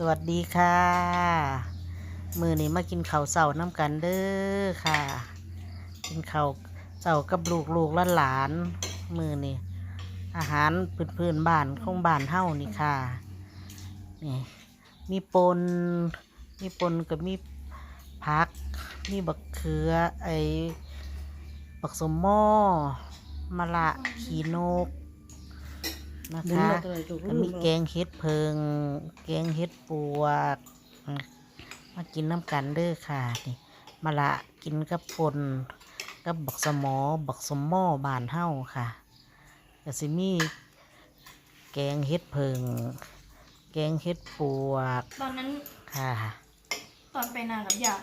สวัสดีค่ะ มือนี้มากินข้าวเสาน้ำกันเด้อค่ะ กินข้าวเสากับลูกลูกและหลาน มือนี้อาหารพื้นพื้นๆบ้านของบ้านเฮานี่ค่ะนี่มีปนมีปนกับมีผัก มีบักเขือไอบักสมหม้อมะละขีนก นะคะก็มีแกงเห็ดเพิง แกงเห็ดปวกอืมมากินน้ำกันเด้อค่ะนี่มาละกินกับปนกับบักสมอ บักสมหม้อบานเฮ้าค่ะก็สิมีแกงเห็ดเพิง แกงเห็ดปวก ตอนนั้นค่ะ ตอนไปนากับยา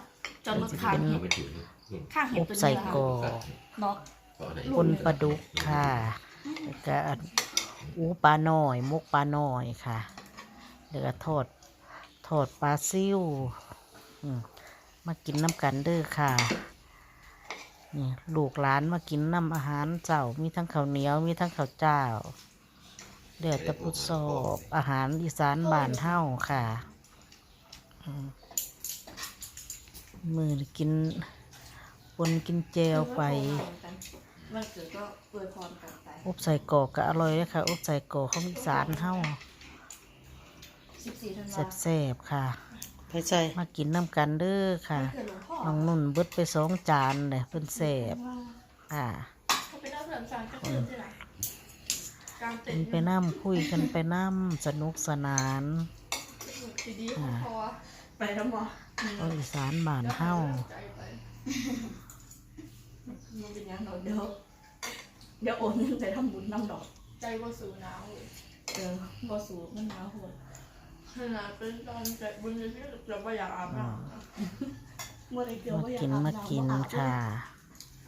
จอดรถข้างเป็นเห็ดไปถึงนู่นข้างเห็อดบตัวใส่นี้กรอค่ะเนาะต่อไหนปนปลาดุกค่ะแล้วก็ อูปลาหน่อยมุกปลาหน่อยค่ะแล้วก็ทอดทอดปลาซิ่วมากินน้ำกันเด้อค่ะนี่ลูกหลานมากินน้ำอาหารเจ้ามีทั้งข้าวเหนียวมีทั้งข้าวเจ้าเดือดตะพุดสอบอาหารอีสานบ้านเฮ้าค่ะมือกินปนกินเจลไป วันเกิดก็อวยพรกันไปอบใส่กรอกก็อร่อยเลยค่ะอบใส่กรอกเขามีสารเท่า14ธันวาแซ่บๆค่ะ ไปใส่มากินน้ำกันเด้อค่ะเกิดหลวงพ่อน้องนุ่นเบิดไปสองจานเลยเพิ่นแซ่บค่ะเขาไปเล่าเรื่องสารก็คือที่ไหนกลางเต็กินนท์ไปน้ำคุยกันไปน้ำสนุกสนานดีๆของพอไปทั้งบ่เอาอีสานบ้านเฮาใจไปมันเป็นยังดอกเดี๋ยว เดี๋ยวโอนเงินไปทำบุญน้ำดอก ใจว่าสูหนาวเลยเออบ่สูบมันหนาวโหดขนาดเป็นตอนใจบุญจะที่จะไม่อยากอาบน้เมื่อไรเกี่ยวมาว่าอยากกินอาบมาน้ำกินบ่อาบค่ะำ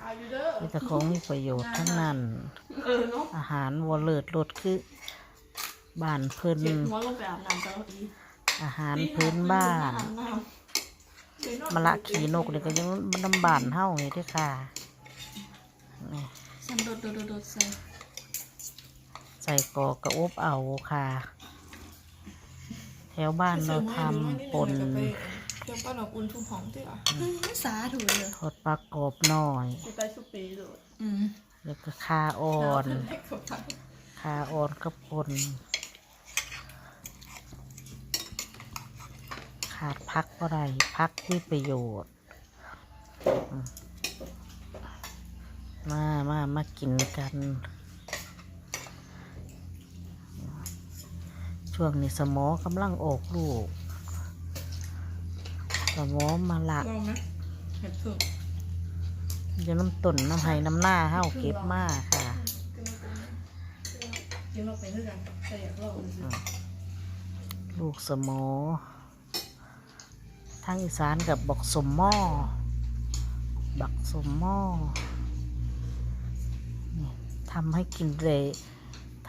อายุเด้อมีแต่ของมีประโยชน์ทั้งนั้น เออเนาะอาหารวอเลิศรสคือบ้านเพิ่นเจ็บหัวลงไปอาบน้ำตลอดอีอาหารพื้นบ้านอาบน้ำ มะละขีนกนี่ก็ยังมันน้ำบานเฮานี่เด้อค่ะนี่ฉั นโดดโดดโดดโดดใส่ใส่กรอกกระอบเอาค่ะ แถวบ้านเราทำปนเจ้าป้าหนอกอุ่นทุ่มหอมที่อะสาถูเลยทอดปลากรอบหน่อยไปสุปีเลยอืมแล้วก็คาอ่อนให้เขาทคาอ่อนก็ปนขาดพักก็ได้พักที่ประโยชน์อื มมามามากินกัน ช่วงนี้สมอกำลังออกลูก สมอมาละำลองไหมเห็ดผึ่งอยู่น้ำต้นน้ำไห้น้ำหน้าเห้าเก็บมากค่ะกินลงไปด้วยกันแต่อยากลองดูสิลูกสมอทางอีสานกับบักสมหม้อบักสมหม้อนี่ ทำให้กินเลย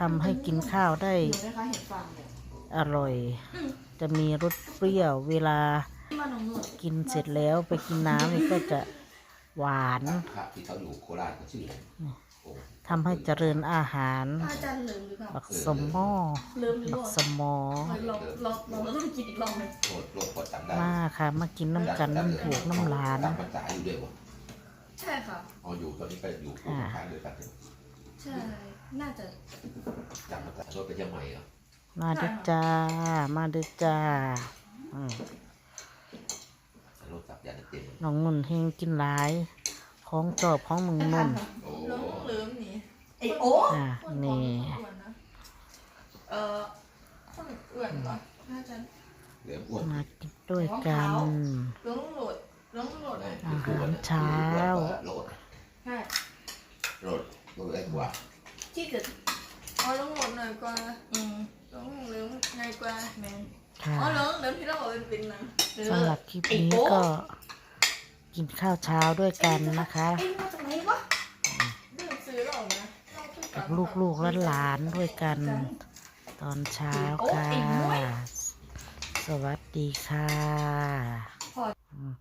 ทำให้กินข้าวได้อยู่นะคะเห็ดฟางเนี่ยอร่อย จะมีรสเปรี้ยวเวลาที่มาหนองนวดกินเสร็จแล้วไปกินน้ำนี่ก็จะหวานพระที่เขาอยู่โคราชเขาชื่ออะไรโอ้ทำให้เจริญอาหารอาจารย์ลืมหรือเปล่าบักสมหม้อลืมหรือบัเปกล่าสมอลองลองลองแล้วต้องกินอีกรอบหนึ่งโหดโลดพอจำได้มาค่ะมากินน้ำกันน้ำถูกน้ำหลานจำภาษาอยู่ด้วยวะใช่ค่ะอ๋ออยู่ตอนนี้ก็อยู่คู่ค้างด้วยกัน ใช่ น่าจะ จำภาษาโลดไปเชียงใหม่เหรอมาเด้อจ้า มาเด้อจ้าอืมโลดสับยาเต็มน้องนุ่นเฮงกินหลาย ของจอบของมึงนุ่นโอ้ล้มลืมนี่ไอโอ้อะนี่อ้วนนะเออคนอ้วนปะน่าจะเหลืออ้วนมากินด้วยกัน ล้มโหลดล้มโหลดเลยอาหารเช้าโลดใช่โลด โลดได้กว่าที่เกิดอ๋อล้มโหลดหน่อยกว่าอืมล้มลืมง่ายกว่าแมนค่ะ อ๋อล้มลืมที่เราบอกเป็นเป็นนะสำหรับคลิปนี้ก็กินข้าวเช้าด้วยกันนะคะไอ้มาจากไหนวะลืมซื้อหรอกนะเราเพิ่งกับลูกๆและหลานๆด้วยกัน ตอนเช้าค่ะ สวัสดีค่ะ